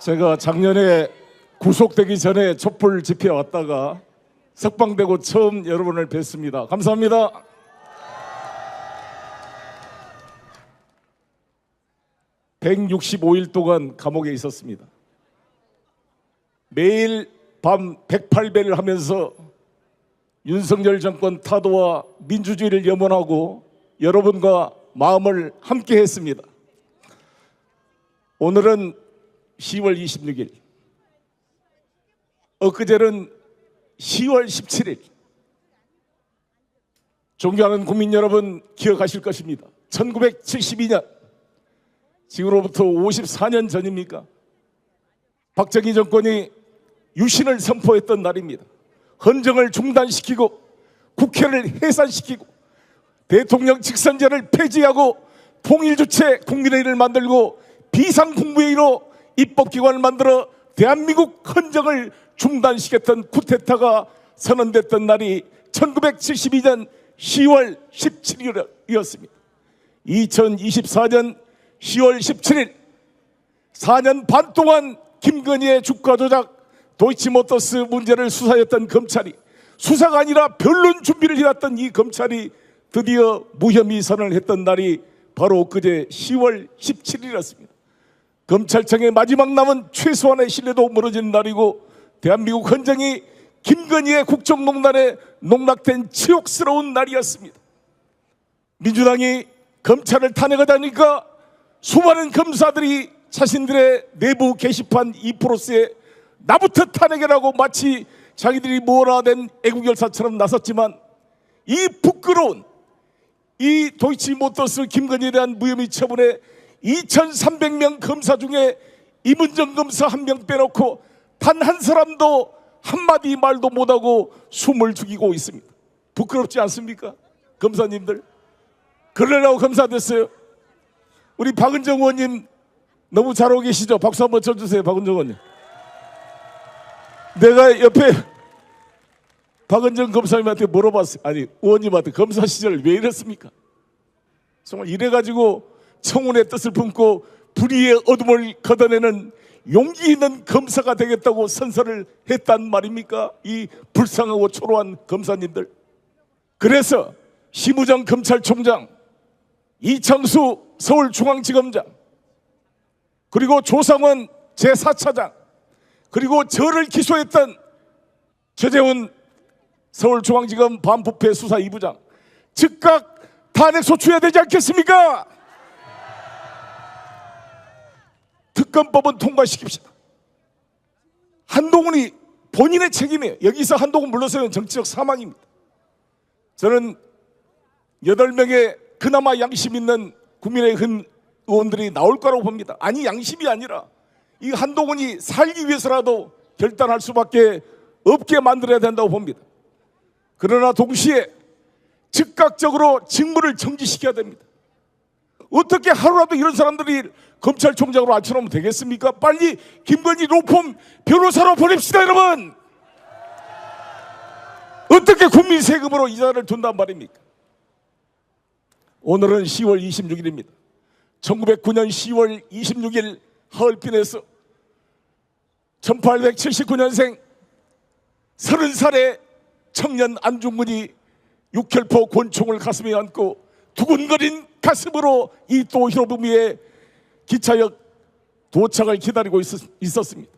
제가 작년에 구속되기 전에 촛불 집회 왔다가 석방되고 처음 여러분을 뵀습니다. 감사합니다. (165일) 동안 감옥에 있었습니다. 매일 밤 108배를 하면서 윤석열 정권 타도와 민주주의를 염원하고 여러분과 마음을 함께 했습니다. 오늘은 10월 26일. 엊그제는 10월 17일. 존경하는 국민 여러분 기억하실 것입니다. 1972년 지금으로부터 54년 전입니까? 박정희 정권이 유신을 선포했던 날입니다. 헌정을 중단시키고 국회를 해산시키고 대통령 직선제를 폐지하고 통일주체 국민회의를 만들고 비상국무회의로 입법기관을 만들어 대한민국 헌정을 중단시켰던 쿠데타가 선언됐던 날이 1972년 10월 17일이었습니다. 2024년 10월 17일 4년 반 동안 김건희의 주가 조작 도이치모터스 문제를 수사했던 검찰이 수사가 아니라 변론 준비를 해왔던 이 검찰이 드디어 무혐의 선언을 했던 날이 바로 그제 10월 17일이었습니다. 검찰청의 마지막 남은 최소한의 신뢰도 무너진 날이고 대한민국 헌정이 김건희의 국정농단에 농락된 치욕스러운 날이었습니다. 민주당이 검찰을 탄핵하다니까 수많은 검사들이 자신들의 내부 게시판 2%에 나부터 탄핵이라고 마치 자기들이 모라된 애국열사처럼 나섰지만 이 부끄러운 이 도이치 모터스 김건희에 대한 무혐의 처분에 2,300명 검사 중에 이문정 검사 한 명 빼놓고 단 한 사람도 한마디 말도 못하고 숨을 죽이고 있습니다. 부끄럽지 않습니까? 검사님들. 그러려고 검사 됐어요. 우리 박은정 의원님 너무 잘하고 계시죠? 박수 한번 쳐주세요. 박은정 의원님. 내가 옆에 박은정 검사님한테 물어봤어요. 아니 의원님한테 검사 시절 왜 이랬습니까? 정말 이래가지고 청운의 뜻을 품고 불의의 어둠을 걷어내는 용기 있는 검사가 되겠다고 선서를 했단 말입니까? 이 불쌍하고 초라한 검사님들. 그래서 심우정 검찰총장, 이창수 서울중앙지검장, 그리고 조상원 제4차장, 그리고 저를 기소했던 최재훈 서울중앙지검 반부패 수사 2부장 즉각 탄핵 소추해야 되지 않겠습니까? 특검법은 통과시킵시다. 한동훈이 본인의 책임이에요. 여기서 한동훈 물러서는 정치적 사망입니다. 저는 여덟 명의 그나마 양심 있는 국민의힘 의원들이 나올 거라고 봅니다. 아니 양심이 아니라 이 한동훈이 살기 위해서라도 결단할 수밖에 없게 만들어야 된다고 봅니다. 그러나 동시에 즉각적으로 직무를 정지시켜야 됩니다. 어떻게 하루라도 이런 사람들이 검찰총장으로 앉혀놓으면 되겠습니까? 빨리 김건희 로펌 변호사로 보냅시다 여러분. 어떻게 국민 세금으로 이자를 둔단 말입니까? 오늘은 10월 26일입니다. 1909년 10월 26일 하얼빈에서 1879년생 30살의 청년 안중근이 육혈포 권총을 가슴에 안고 두근거린 가슴으로 이 또 히로부미의 기차역 도착을 기다리고 있었, 있었습니다.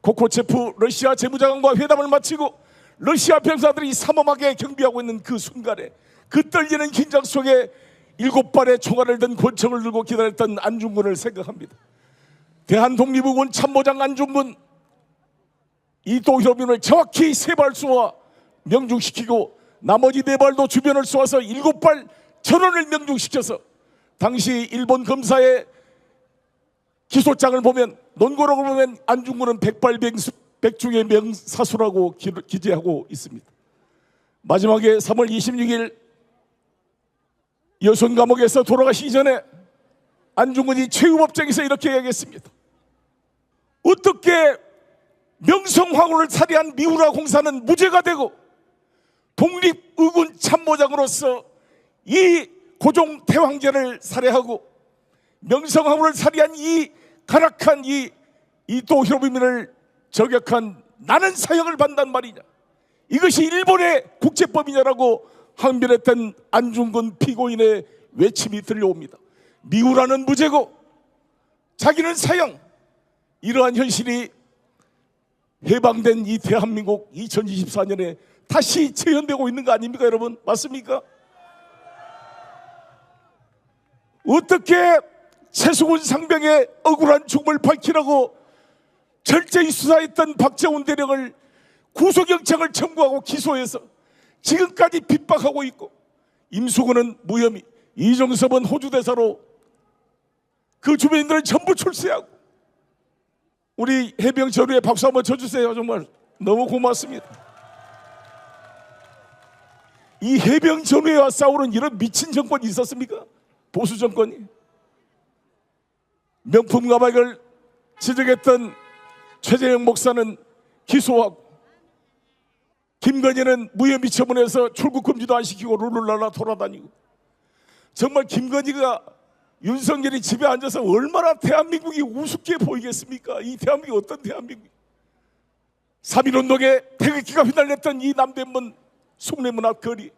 코코체프 러시아 재무장관과 회담을 마치고 러시아 병사들이 삼엄하게 경비하고 있는 그 순간에 그 떨리는 긴장 속에 일곱 발의 총알을 든 권총을 들고 기다렸던 안중근을 생각합니다. 대한독립의원 참모장 안중근 이또 히로부미를 정확히 세발 쏘아 명중시키고 나머지 네 발도 주변을 쏘아서 일곱 발 전원을 명중시켜서 당시 일본 검사의 기소장을 보면 논고록을 보면 안중근은 백발백수 백중의 명사수라고 기- 기재하고 있습니다. 마지막에 3월 26일 여순 감옥에서 돌아가시기 전에 안중근이 최후법정에서 이렇게 이야기했습니다. 어떻게 명성황후를 살해한 미우라 공사는 무죄가 되고 독립의군 참모장으로서 이 고종 태왕제를 살해하고 명성황후를 살해한 이 가락한 이이 도히로부민을 저격한 나는 사형을 받단 말이냐? 이것이 일본의 국제법이냐라고 항변했던 안중근 피고인의 외침이 들려옵니다. 미우라는 무죄고 자기는 사형. 이러한 현실이 해방된 이 대한민국 2024년에 다시 재현되고 있는 거 아닙니까, 여러분? 맞습니까? 어떻게 최수근 상병의 억울한 죽음을 밝히라고 철저히 수사했던 박재훈 대령을 구속영장을 청구하고 기소해서 지금까지 핍박하고 있고 임수근은 무혐의, 이종섭은 호주 대사로 그 주변인들을 전부 출세하고 우리 해병 전우에 박수 한번 쳐주세요. 정말 너무 고맙습니다. 이 해병 전우회와 싸우는 이런 미친 정권이 있었습니까? 보수 정권이 명품 가방을 지적했던 최재형 목사는 기소하고 김건희는 무혐의 처분해서 출국 금지도 안 시키고 룰루랄라 돌아다니고 정말 김건희가 윤석열이 집에 앉아서 얼마나 대한민국이 우습게 보이겠습니까? 이 대한민국이 어떤 대한민국? 3.1운동에 태극기가 휘날렸던 이 남대문 숭례문 앞 거리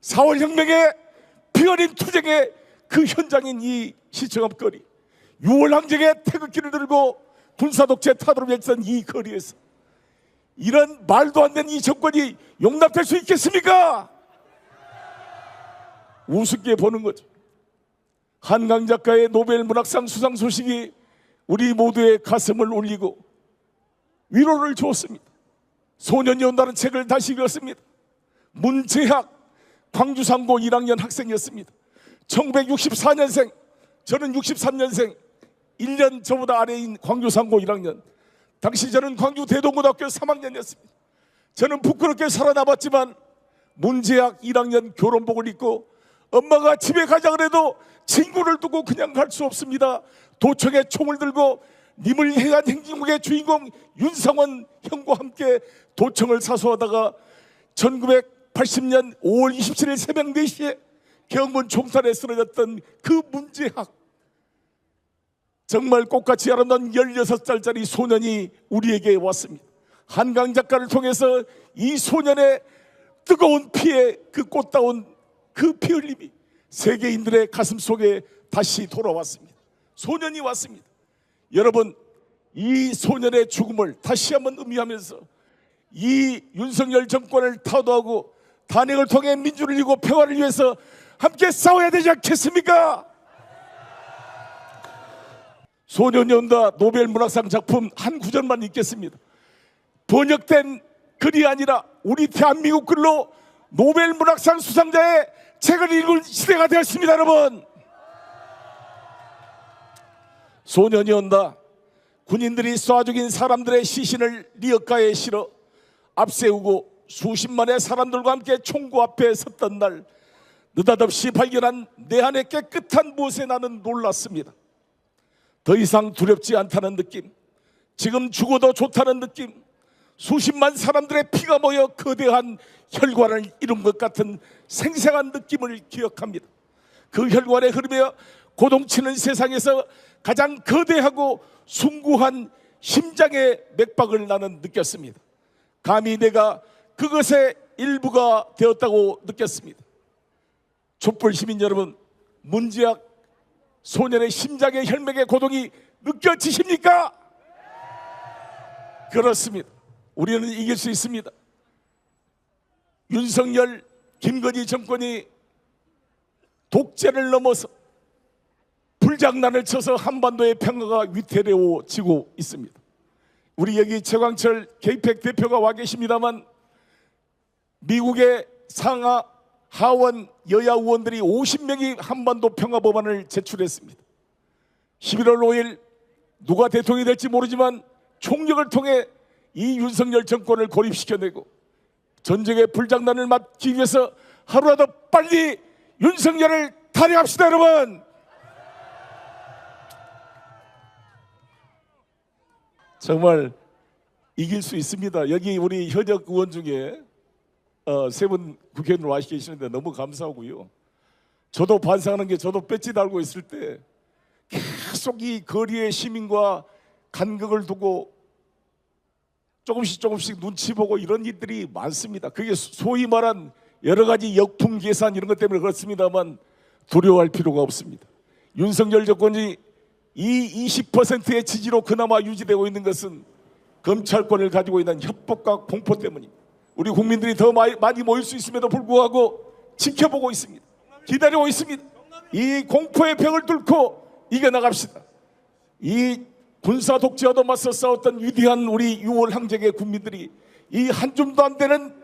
4월 혁명의 피어린 투쟁의 그 현장인 이 시청 앞 거리 6월 항쟁의 태극기를 들고 군사독재 타도를 외쳤던 이 거리에서 이런 말도 안 되는 이 정권이 용납될 수 있겠습니까? 우습게 보는 거죠. 한강 작가의 노벨 문학상 수상 소식이 우리 모두의 가슴을 울리고 위로를 주었습니다. 소년이 온다는 책을 다시 읽었습니다. 문재학 광주상고 1학년 학생이었습니다. 1964년생, 저는 63년생, 1년 저보다 아래인 광주상고 1학년. 당시 저는 광주 대동고등학교 3학년이었습니다. 저는 부끄럽게 살아남았지만 문재학 1학년 교론복을 입고 엄마가 집에 가자 그래도 친구를 두고 그냥 갈 수 없습니다. 도청에 총을 들고 님을 행한 행진곡의 주인공 윤상원 형과 함께 도청을 사수하다가 1980년 5월 27일 새벽 4시에 경문 총탄에 쓰러졌던 그 문제학 정말 꽃같이 아름다운 16살짜리 소년이 우리에게 왔습니다. 한강 작가를 통해서 이 소년의 뜨거운 피에 그 꽃다운 그 피 흘림이 세계인들의 가슴 속에 다시 돌아왔습니다. 소년이 왔습니다. 여러분, 이 소년의 죽음을 다시 한번 의미하면서 이 윤석열 정권을 타도하고 단핵을 통해 민주를 이고 평화를 위해서 함께 싸워야 되지 않겠습니까? 소년이 온다 노벨 문학상 작품 한 구절만 읽겠습니다. 번역된 글이 아니라 우리 대한민국 글로 노벨 문학상 수상자의 책을 읽을 시대가 되었습니다, 여러분. 소년이 온다. 군인들이 쏴 죽인 사람들의 시신을 리어가에 실어 앞세우고 수십만의 사람들과 함께 총구 앞에 섰던 날 느닷없이 발견한 내 안의 깨끗한 무엇에 나는 놀랐습니다. 더 이상 두렵지 않다는 느낌, 지금 죽어도 좋다는 느낌, 수십만 사람들의 피가 모여 거대한 혈관을 이룬 것 같은 생생한 느낌을 기억합니다. 그 혈관에 흐르며 고동치는 세상에서 가장 거대하고 숭고한 심장의 맥박을 나는 느꼈습니다. 감히 내가 그것의 일부가 되었다고 느꼈습니다. 촛불 시민 여러분, 문지학 소년의 심장의 혈맥의 고동이 느껴지십니까? 그렇습니다. 우리는 이길 수 있습니다. 윤석열, 김건희 정권이 독재를 넘어서 불장난을 쳐서 한반도의 평화가 위태로워지고 있습니다. 우리 여기 최광철 케이펙 대표가 와 계십니다만 미국의 상하 하원 여야 의원들이 50명이 한반도 평화 법안을 제출했습니다. 11월 5일 누가 대통령이 될지 모르지만 총력을 통해 이 윤석열 정권을 고립시켜내고 전쟁의 불장난을 막기 위해서 하루라도 빨리 윤석열을 탄핵합시다 여러분 정말 이길 수 있습니다 여기 우리 현역 의원 중에 어, 세분 국회의원 와 계시는데 너무 감사하고요 저도 반성하는 게 저도 배지 달고 있을 때 계속 이 거리의 시민과 간극을 두고 조금씩 조금씩 눈치 보고 이런 일들이 많습니다. 그게 소위 말한 여러 가지 역풍 계산 이런 것 때문에 그렇습니다만 두려워할 필요가 없습니다. 윤석열 정권이 이 20%의 지지로 그나마 유지되고 있는 것은 검찰권을 가지고 있는 협박과 공포 때문입니다. 우리 국민들이 더 많이, 모일 수 있음에도 불구하고 지켜보고 있습니다. 기다리고 있습니다. 이 공포의 벽을 뚫고 이겨나갑시다. 이 군사 독재와도 맞서 싸웠던 위대한 우리 6월 항쟁의 국민들이 이 한 줌도 안 되는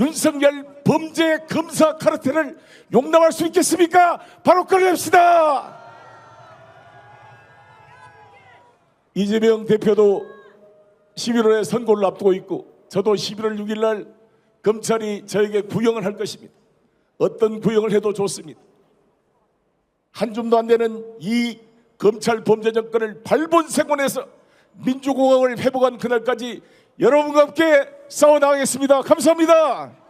윤석열 범죄 검사 카르텔을 용납할 수 있겠습니까? 바로 끌어냅시다. 이재명 대표도 11월에 선고를 앞두고 있고 저도 11월 6일 날 검찰이 저에게 구형을 할 것입니다. 어떤 구형을 해도 좋습니다. 한 줌도 안 되는 이 검찰 범죄 정권을 발본색원해서 민주공화국을 회복한 그날까지 여러분과 함께 싸워나가겠습니다. 감사합니다.